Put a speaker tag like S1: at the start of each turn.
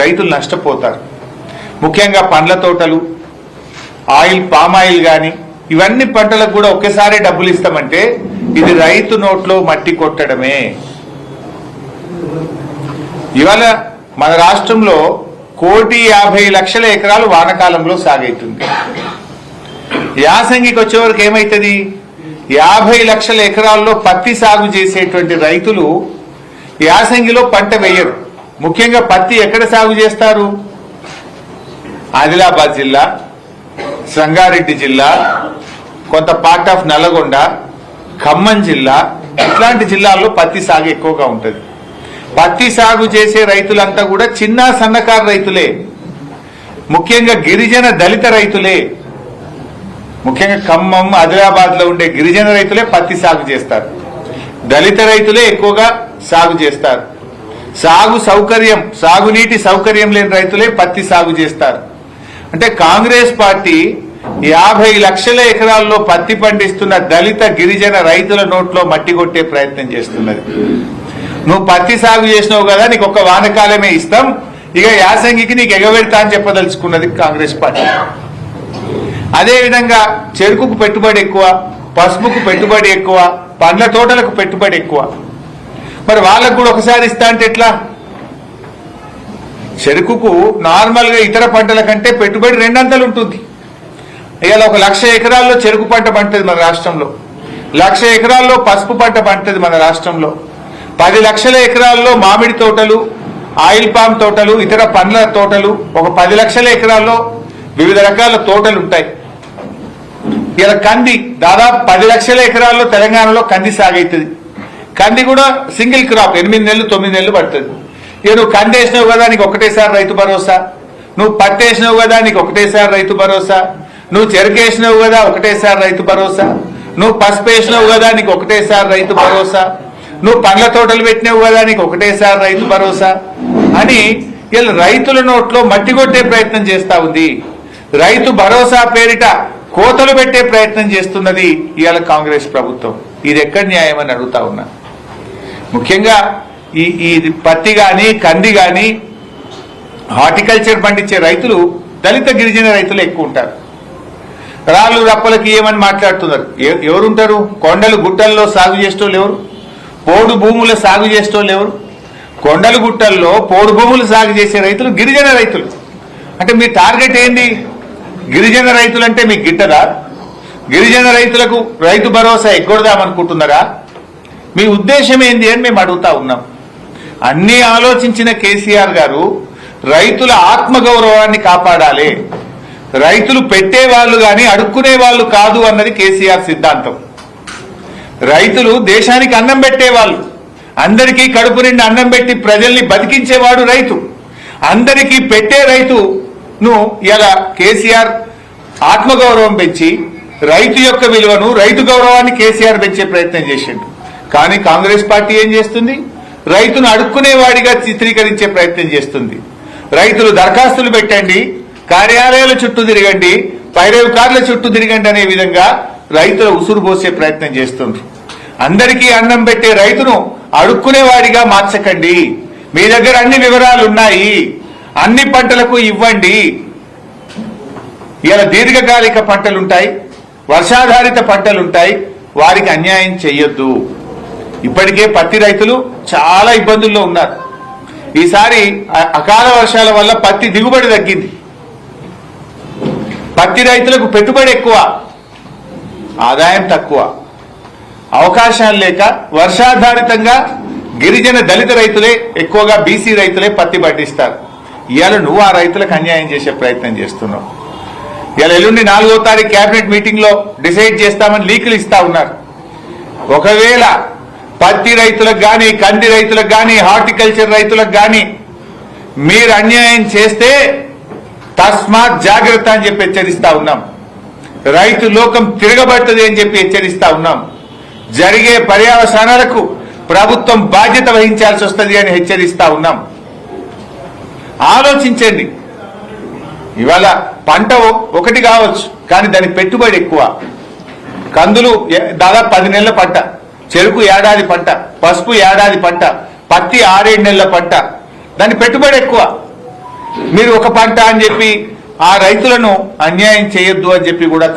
S1: రైతులు నష్టపోతారు. ముఖ్యంగా పండ్ల తోటలు ఆయిల్ పామాయిల్ కానీ ఇవన్నీ పంటలకు కూడా ఒకేసారి డబ్బులు ఇస్తామంటే ఇది రైతు నోట్లో మట్టి కొట్టడమే. ఇవాళ మన రాష్ట్రంలో కోటి యాభై లక్షల ఎకరాలు వానకాలంలో సాగైతుంది. యాసంగికి వచ్చేవరకు ఏమవుతుంది యాభై లక్షల ఎకరాల్లో పత్తి సాగు చేసేటువంటి రైతులు యాసంగిలో పంట వేయరు. ముఖ్యంగా పత్తి ఎక్కడ సాగు చేస్తారు? ఆదిలాబాద్ జిల్లా సంగారెడ్డి జిల్లా కొంత పార్ట్ ఆఫ్ నల్గొండ ఖమ్మం జిల్లా ఇట్లాంటి జిల్లాల్లో పత్తి సాగు ఎక్కువగా ఉంటుంది. పత్తి సాగు చేసే రైతులంతా కూడా చిన్న సన్నకారు రైతులే. ముఖ్యంగా గిరిజన దళిత రైతులే. ముఖ్యంగా ఖమ్మం ఆదిలాబాద్లో ఉండే గిరిజన రైతులే పత్తి సాగు చేస్తారు. దళిత రైతులే ఎక్కువగా సాగు చేస్తారు. సాగు సౌకర్యం సాగునీటి సౌకర్యం లేని రైతులే పత్తి సాగు చేస్తారు. అంటే కాంగ్రెస్ పార్టీ యాభై లక్షల ఎకరాల్లో పత్తి పండిస్తున్న దళిత గిరిజన రైతుల నోట్లో మట్టి కొట్టే ప్రయత్నం చేస్తున్నది. నువ్వు పత్తి సాగు చేసినావు కదా నీకు ఒక వానకాలమే ఇస్తాం. ఇక యాసంగికి నీకు ఎగబెడతా అని చెప్పదలుచుకున్నది కాంగ్రెస్ పార్టీ. అదే విధంగా చెరుకుకు పెట్టుబడి ఎక్కువ పసుపుకు పెట్టుబడి ఎక్కువ పండ్ల తోటలకు పెట్టుబడి ఎక్కువ. మరి వాళ్ళకు కూడా ఒకసారి ఇస్తా అంటే ఎట్లా? చెరుకుకు నార్మల్గా ఇతర పంటల కంటే పెట్టుబడి రెండంతలు ఉంటుంది. ఇవాళ ఒక లక్ష ఎకరాల్లో చెరుకు పంట పంటది మన రాష్ట్రంలో. లక్ష ఎకరాల్లో పసుపు పంట పంటది మన రాష్ట్రంలో. పది లక్షల ఎకరాల్లో మామిడి తోటలు ఆయిల్ పామ్ తోటలు ఇతర పండ్ల తోటలు ఒక పది లక్షల ఎకరాల్లో వివిధ రకాల తోటలు ఉంటాయి. ఇలా కంది దాదాపు పది లక్షల ఎకరాల్లో తెలంగాణలో కంది సాగైతుంది కంది కూడా సింగిల్ క్రాప్ ఎనిమిది నెలలు తొమ్మిది నెలలు పడుతుంది. ఇక నువ్వు కంది వేసినావు కదా నీకు ఒకటేసారి రైతు భరోసా. నువ్వు పత్తి వేసినావు కదా నీకు ఒకటేసారి రైతు భరోసా. నువ్వు చెరుకు వేసినావు కదా ఒకటేసారి రైతు భరోసా. నువ్వు పసుపు వేసినావు కదా నీకు ఒకటేసారి రైతు భరోసా. నువ్వు పండ్ల తోటలు పెట్టినావు కదా నీకు ఒకటేసారి రైతు భరోసా. అని వీళ్ళు రైతుల నోట్లో మట్టి కొట్టే ప్రయత్నం చేస్తా ఉంది. రైతు భరోసా పేరిట కోతలు పెట్టే ప్రయత్నం చేస్తున్నది ఇవాళ కాంగ్రెస్ ప్రభుత్వం. ఇది ఎక్కడ న్యాయం అని అడుగుతా ఉన్నా. ముఖ్యంగా ఈ ఈ పత్తి గాని కంది గాని హార్టికల్చర్ పండించే రైతులు దళిత గిరిజన రైతులు ఎక్కువ ఉంటారు. రాళ్ళు రప్పలకి ఏమని మాట్లాడుతున్నారు? ఎవరుంటారు? కొండలు గుట్టల్లో సాగు చేసేటోళ్ళు ఎవరు? పోడు భూముల సాగు చేసేటోళ్ళు ఎవరు? కొండలు గుట్టల్లో పోడు భూములు సాగు చేసే రైతులు గిరిజన రైతులు. అంటే మీ టార్గెట్ ఏంది? గిరిజన రైతులు అంటే మీకు గిట్టదా? గిరిజన రైతులకు రైతు భరోసా ఎగ్గొడదామనుకుంటున్నారా? మీ ఉద్దేశం ఏంది అని మేము అడుగుతా ఉన్నాం. అన్ని ఆలోచించిన కేసీఆర్ గారు రైతుల ఆత్మగౌరవాన్ని కాపాడాలి. రైతులు పెట్టే వాళ్ళు గాని అడుక్కునే వాళ్ళు కాదు అన్నది కేసీఆర్ సిద్ధాంతం. రైతులు దేశానికి అన్నం పెట్టేవాళ్ళు. అందరికీ కడుపు నిండి అన్నం పెట్టి ప్రజల్ని బతికించేవాడు రైతు. అందరికీ పెట్టే రైతును ఇలా కేసీఆర్ ఆత్మగౌరవం పెంచి రైతు యొక్క విలువను రైతు గౌరవాన్ని కేసీఆర్ పెంచే ప్రయత్నం చేసిండు. కానీ కాంగ్రెస్ పార్టీ ఏం చేస్తుంది? రైతును అడుక్కునేవాడిగా చిత్రీకరించే ప్రయత్నం చేస్తుంది. రైతులు దరఖాస్తులు పెట్టండి కార్యాలయాల చుట్టూ తిరగండి పైరవి కార్ల చుట్టూ తిరగండి అనే విధంగా రైతుల ఉసురు పోసే ప్రయత్నం చేస్తుండ్రు అందరికీ అన్నం పెట్టే రైతును అడుక్కునేవాడిగా మార్చకండి. మీ దగ్గర అన్ని వివరాలు ఉన్నాయి. అన్ని పంటలకు ఇవ్వండి. ఇలా దీర్ఘకాలిక పంటలుంటాయి వర్షాధారిత పంటలుంటాయి వారికి అన్యాయం చెయ్యొద్దు. ఇప్పటికే పత్తి రైతులు చాలా ఇబ్బందుల్లో ఉన్నారు. ఈసారి అకాల వర్షాల వల్ల పత్తి దిగుబడి తగ్గింది. పత్తి రైతులకు పెట్టుబడి ఎక్కువ ఆదాయం తక్కువ. అవకాశాలు లేక వర్షాధారితంగా గిరిజన దళిత రైతులే ఎక్కువగా బీసీ రైతులే పత్తి పండిస్తారు. ఇవాళ నువ్వు ఆ రైతులకు అన్యాయం చేసే ప్రయత్నం చేస్తున్నావు. ఇవాళ ఎల్లుండి నాలుగో తారీఖు కేబినెట్ మీటింగ్లో డిసైడ్ చేస్తామని లీకులు ఇస్తా ఉన్నారు. ఒకవేళ పత్తి రైతులకు కానీ కంది రైతులకు కానీ హార్టికల్చర్ రైతులకు కానీ మీరు అన్యాయం చేస్తే తస్మాత్ జాగ్రత్త అని చెప్పి హెచ్చరిస్తా ఉన్నాం. రైతు లోకం తిరగబడుతుంది అని చెప్పి హెచ్చరిస్తా ఉన్నాం. జరిగే పర్యావసానాలకు ప్రభుత్వం బాధ్యత వహించాల్సి వస్తుంది అని హెచ్చరిస్తా ఉన్నాం. ఆలోచించండి. ఇవాళ పంట ఒకటి కావచ్చు కానీ దాని పెట్టుబడి ఎక్కువ. కందులు దాదాపు పది నెలల పంట. చెరుకు ఏడాది పంట పసుపు ఏడాది పంట పత్తి ఆరేడు నెలల పంట. దాని పెట్టుబడి ఎక్కువ. మీరు ఒక పంట అని చెప్పి ఆ రైతులను అన్యాయం చేయొద్దు అని చెప్పి కూడా